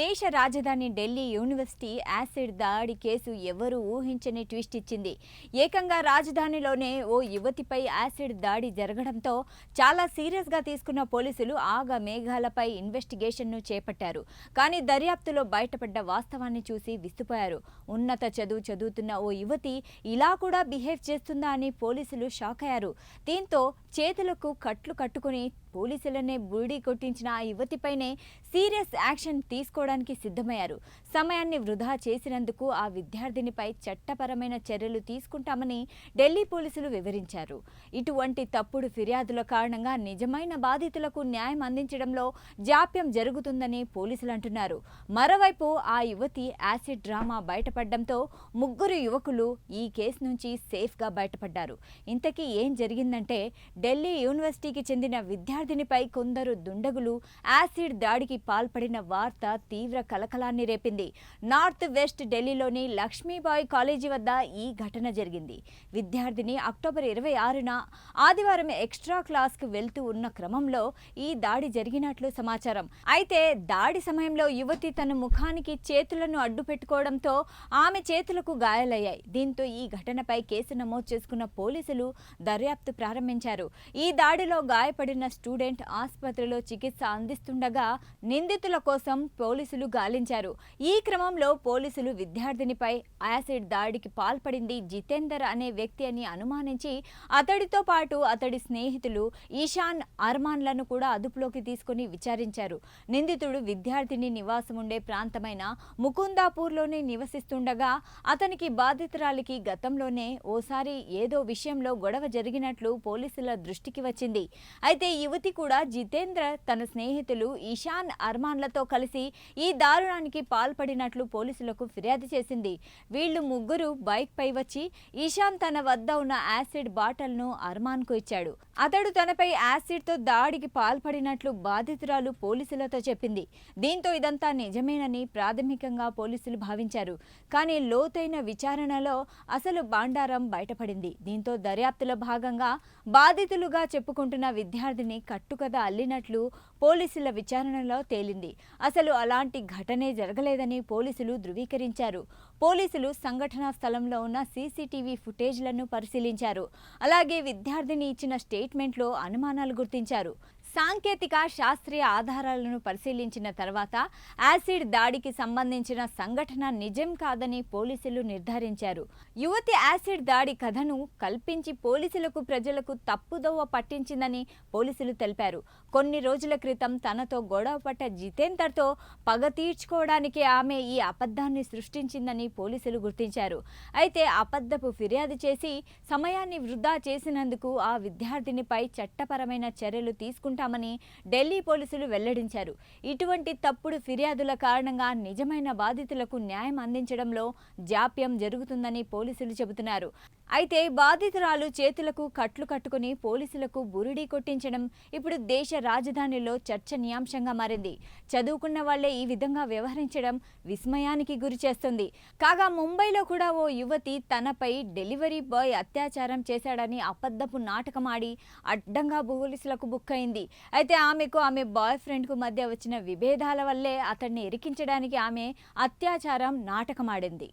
దేశ రాజధాని Delhi university acid దాడి కేసు ఎవరు ఊహించని ట్విస్ట్ ఇచ్చింది. ఏకంగా రాజధానిలోనే ఓ యువతిపై యాసిడ్ దాడి జరగడంతో చాలా సీరియస్గా తీసుకున్న పోలీసులు ఆగ మేఘాలపై ఇన్వెస్టిగేషన్ను చేపట్టారు. కానీ దర్యాప్తులో బయటపడ్డ వాస్తవాన్ని చూసి విస్తుపోయారు. ఉన్నత చదువు చదువుతున్న ఓ యువతి ఇలా కూడా బిహేవ్ చేస్తుందా అని పోలీసులు షాక్ అయ్యారు. దీంతో చేతులకు కట్లు కట్టుకుని పోలీసులనే బూడి కొట్టించిన ఆ యువతిపైనే సీరియస్ యాక్షన్ తీసుకోవడానికి సిద్ధమయ్యారు. సమయాన్ని వృధా చేసినందుకు ఆ విద్యార్థినిపై చట్టపరమైన చర్యలు తీసుకుంటామని ఢిల్లీ పోలీసులు వివరించారు. ఇటువంటి తప్పుడు ఫిర్యాదుల కారణంగా నిజమైన బాధితులకు న్యాయం అందించడంలో జాప్యం జరుగుతుందని పోలీసులు అంటున్నారు. మరోవైపు ఆ యువతి యాసిడ్ డ్రామా బయటపడడంతో ముగ్గురు యువకులు ఈ కేసు నుంచి సేఫ్గా బయటపడ్డారు. ఇంతకీ ఏం జరిగిందంటే ఢిల్లీ యూనివర్సిటీకి చెందిన విద్యార్థినిపై కొందరు దుండగులు యాసిడ్ దాడికి పాల్పడిన వార్త తీవ్ర కలకలాన్ని రేపింది. నార్త్ వెస్ట్ ఢిల్లీలోని లక్ష్మీబాయి కాలేజీ వద్ద ఈ ఘటన జరిగింది. విద్యార్థిని అక్టోబర్ ఇరవై ఆరున ఆదివారం ఎక్స్ట్రా క్లాస్కు వెళ్తూ ఉన్న క్రమంలో ఈ దాడి జరిగినట్లు సమాచారం. అయితే దాడి సమయంలో యువతి తన ముఖానికి చేతులను అడ్డు పెట్టుకోవడంతో ఆమె చేతులకు గాయాలయ్యాయి. దీంతో ఈ ఘటనపై కేసు నమోదు చేసుకున్న పోలీసులు దర్యాప్తు ప్రారంభించారు. ఈ దాడిలో గాయపడిన స్టూడెంట్ ఆసుపత్రిలో చికిత్స అందిస్తుండగా నిందితుల కోసం పోలీసులు గాలించారు. ఈ క్రమంలో పోలీసులు విద్యార్థినిపై యాసిడ్ దాడికి పాల్పడింది జితేందర్ అనే వ్యక్తి అని అనుమానించి అతడితో పాటు అతడి స్నేహితులు ఈశాన్ అర్మాన్లను కూడా అదుపులోకి తీసుకుని విచారించారు. నిందితుడు విద్యార్థిని నివాసం ఉండే ప్రాంతమైన ముకుందాపూర్లోనే నివసిస్తుండగా అతనికి బాధితురాలికి గతంలోనే ఓసారి ఏదో విషయంలో గొడవ జరిగినట్లు పోలీసుల దృష్టికి వచ్చింది. అయితే యువతి కూడా జితేంద్ర తన స్నేహితులు ఇషాన్ అర్మాన్లతో కలిసి ఈ దారుణానికి పాల్పడినట్లు పోలీసులకు ఫిర్యాదు చేసింది. వీళ్ళు ముగ్గురు బైక్ పై వచ్చి ఇషాన్ తన వద్ద ఉన్న యాసిడ్ బాటల్ను అర్మాన్కు ఇచ్చాడు. అతడు తనపై యాసిడ్తో దాడికి పాల్పడినట్లు బాధితురాలు పోలీసులతో చెప్పింది. దీంతో ఇదంతా నిజమేనని ప్రాథమికంగా పోలీసులు భావించారు. కానీ లోతైన విచారణలో అసలు బాండారం బయటపడింది. దీంతో దర్యాప్తులో భాగంగా బాధితులుగా చెప్పుకుంటున్న విద్యార్థిని కట్టుకథ అల్లినట్లు పోలీసుల విచారణలో తేలింది. అసలు అలాంటి ఘటనే జరగలేదని పోలీసులు ధృవీకరించారు. పోలీసులు సంఘటనా స్థలంలో ఉన్న సీసీటీవీ ఫుటేజ్లను పరిశీలించారు. అలాగే విద్యార్థిని ఇచ్చిన స్టేట్మెంట్లో అనుమానాలు గుర్తించారు. సాంకేతిక శాస్త్రీయ ఆధారాలను పరిశీలించిన తర్వాత యాసిడ్ దాడికి సంబంధించిన సంఘటన నిజం కాదని పోలీసులు నిర్ధారించారు. యువతి యాసిడ్ దాడి కథను కల్పించి పోలీసులకు ప్రజలకు తప్పుదోవ పట్టించిందని పోలీసులు తెలిపారు. కొన్ని రోజుల క్రితం తనతో గొడవ జితేందర్తో పగ తీర్చుకోవడానికి ఆమె ఈ అబద్ధాన్ని సృష్టించిందని పోలీసులు గుర్తించారు. అయితే అబద్ధపు ఫిర్యాదు చేసి సమయాన్ని వృధా చేసినందుకు ఆ విద్యార్థినిపై చట్టపరమైన చర్యలు తీసుకుంటారు తీసుకుంటామని ఢిల్లీ పోలీసులు వెల్లడించారు. ఇటువంటి తప్పుడు ఫిర్యాదుల కారణంగా నిజమైన బాధితులకు న్యాయం అందించడంలో జాప్యం జరుగుతుందని పోలీసులు చెబుతున్నారు. అయితే బాధితురాలు చేతులకు కట్లు కట్టుకుని పోలీసులకు బురిడీ కొట్టించడం ఇప్పుడు దేశ రాజధానిలో చర్చనీయాంశంగా మారింది. చదువుకున్న వాళ్ళే ఈ విధంగా వ్యవహరించడం విస్మయానికి గురి చేస్తుంది. కాగా ముంబైలో కూడా ఓ యువతి తనపై డెలివరీ బాయ్ అత్యాచారం చేశాడని అబద్ధపు నాటకమాడి అడ్డంగా పోలీసులకు బుక్ అయింది. అయితే ఆమెకు ఆమె బాయ్ ఫ్రెండ్కు మధ్య వచ్చిన విభేదాల వల్లే అతన్ని ఇరికించడానికి ఆమె అత్యాచారం నాటకమాడింది